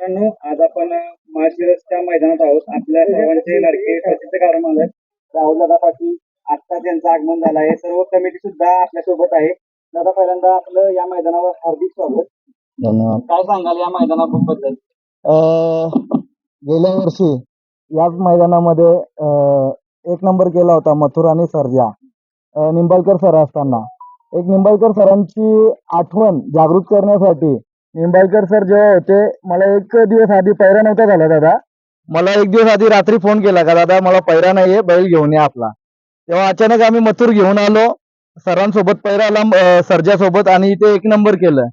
मित्रांनो आज आपण माळशिरसच्या मैदानात आहोत. आपल्या सर्वांचे लाडके प्रसिद्ध मालक राहुल दादा पाटील आता त्यांचं आगमन झालं आहे. सर्व कमिटी सुद्धा आपल्यासोबत आहे. दादा पहिल्यांदा आपलं या मैदानावर हार्दिक स्वागत. धन्यवाद. काय सांगाल या मैदानाबद्दल? अं, गेल्या वर्षी याच मैदानामध्ये एक नंबर केला होता मथुर आणि सर्जा. निंबाळकर सर असताना. एक निंबाळकर सरांची आठवण जागृत करण्यासाठी निंबाळकर सर जेव्हा होते मला एक दिवस आधी पैरा नव्हता झाला दादा. मला एक दिवस आधी रात्री फोन केला का दादा? मला पैरा नाहीये बैल घेऊन या आपला. तेव्हा अचानक आम्ही मथुर घेऊन आलो. सरांसोबत पैरा आला अं, सर्जासोबत आणि इथे एक नंबर केलं.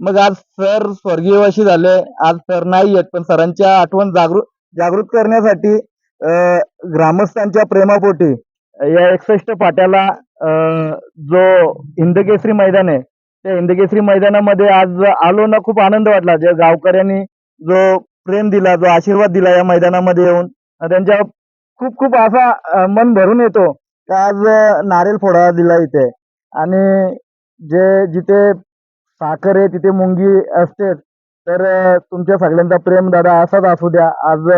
मग आज सर स्वर्गीयवाशी झाले. आज सर नाही आहेत पण सरांच्या आठवण जागृत जागृत करण्यासाठी ग्रामस्थांच्या प्रेमापोटी या एकसष्ट फाट्याला जो हिंदकेसरी मैदान आहे त्या हिंदकेसरी मैदानामध्ये आज आलो ना खूप आनंद वाटला. जे गावकऱ्यांनी जो प्रेम दिला जो आशीर्वाद दिला या मैदानामध्ये येऊन त्यांच्या खूप खूप असा मन भरून येतो का आज नारेल फोडा दिला इथे. आणि जे जिथे साखर आहे तिथे मुंगी असते तर तुमच्या सगळ्यांचा प्रेम दादा असाच असू द्या. आज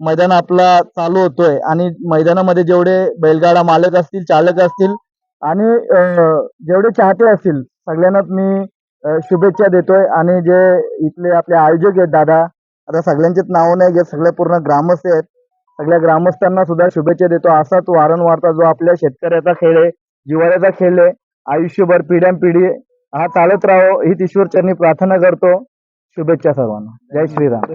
मैदान आपला चालू होतोय आणि मैदानामध्ये जेवढे बैलगाडा मालक असतील चालक असतील आणि जेवढे चाहते असतील सगळ्यांनाच मी शुभेच्छा देतोय आणि जे इथले आपले आयोजक आहेत दादा आता सगळ्यांचेच नाव नाही घेत सगळे पूर्ण ग्रामस्थ आहेत. सगळ्या ग्रामस्थांना सुद्धा शुभेच्छा देतो. असाच वारंवारता जो आपल्या शेतकऱ्याचा खेळ आहे जिव्हाळ्याचा खेळ आहे आयुष्यभर पिढ्यानपिढी हा चालत राहो हीच ईश्वरचरणी प्रार्थना करतो. शुभेच्छा सर्वांना. जय श्रीराम.